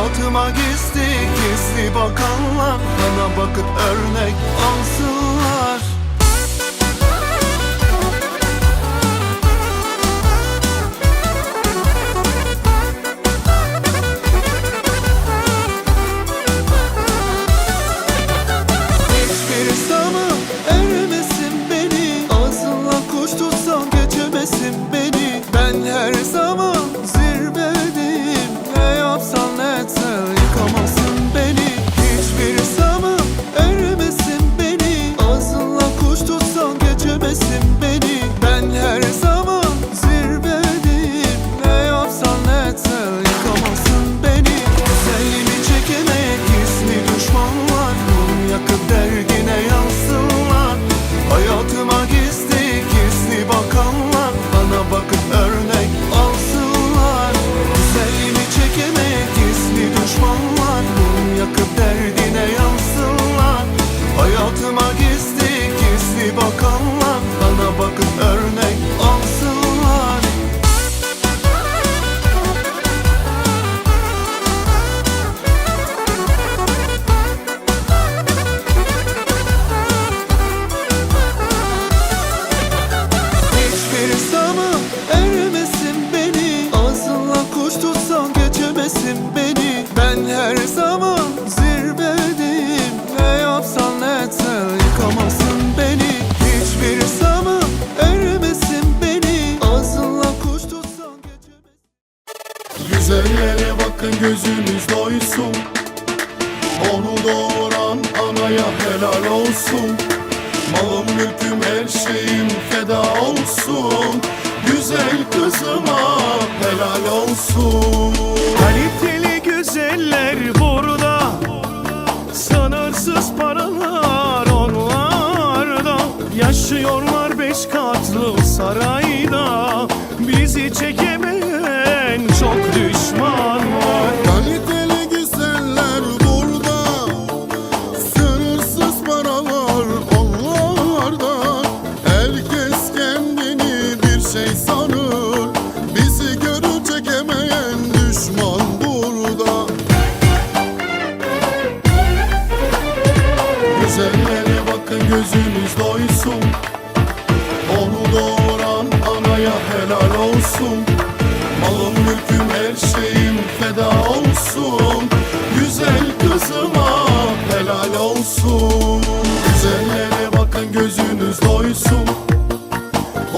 Hayatıma gizli gizli bakanlar Bana bakıp örnek alsınlar. Doysun Onu doğuran anaya helal olsun. Malım mülküm her şeyim feda olsun. Güzel kızıma helal olsun. Kaliteli güzeller burada. Sınırsız paralar onlarda. Yaşıyorlar beş katlı sarayda. Bizi çekemeyen çok düşman var helal olsun. Malım mülküm her şeyim feda olsun. Güzel kızıma helal olsun. Güzellere bakın gözünüz doysun.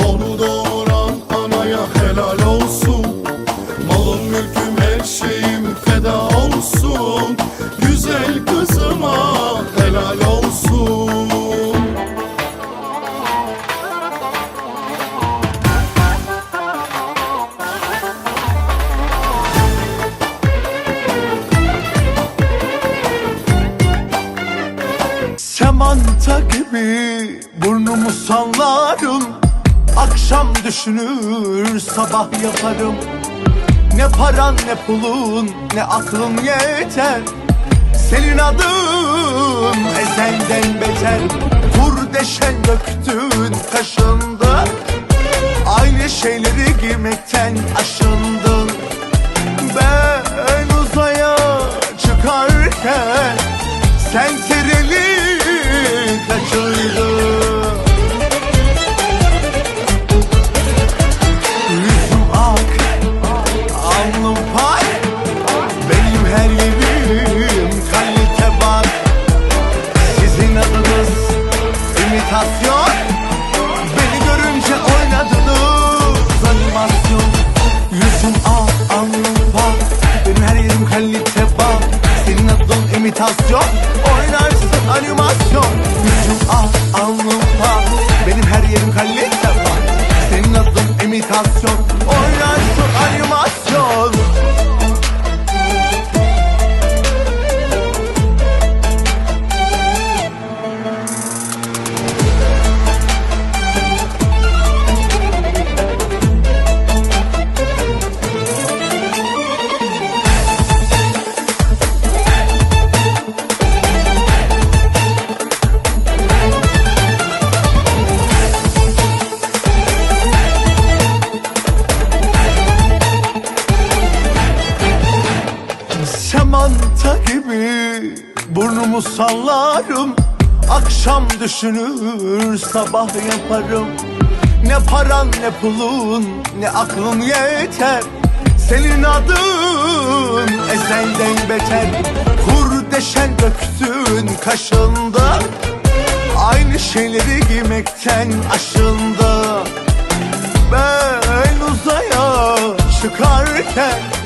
Onu doğuran anaya helal olsun. Malım mülküm her şeyim feda olsun. Güzel kızıma helal Semanta gibi burnumu sallarım. Akşam düşünür sabah yaparım. Ne paran ne pulun ne aklın yeter. Senin adın ezelden beter. Kurdeşen döktün kaşındı Aynı şeyleri giymekten aşındın. Ben uzaya çıkarken sen imitasyon Beni görünce oynadınız. Animasyon. Yüzüm alnım bak. Benim her yerim kalite bak. Senin adın imitasyon. Oynarsın animasyon. Yüzüm alnım bak. Benim her yerim kalite bak. Senin adın imitasyon. Oynarsın animasyon Samantha gibi Burnumu sallarım. Akşam düşünür sabah yaparım. Ne paran ne pulun ne aklın yeter. Senin adın ezelden beter. Kurdeşen döktün kaşında. Aynı şeyleri giymekten aşındı Ben uzaya çıkarken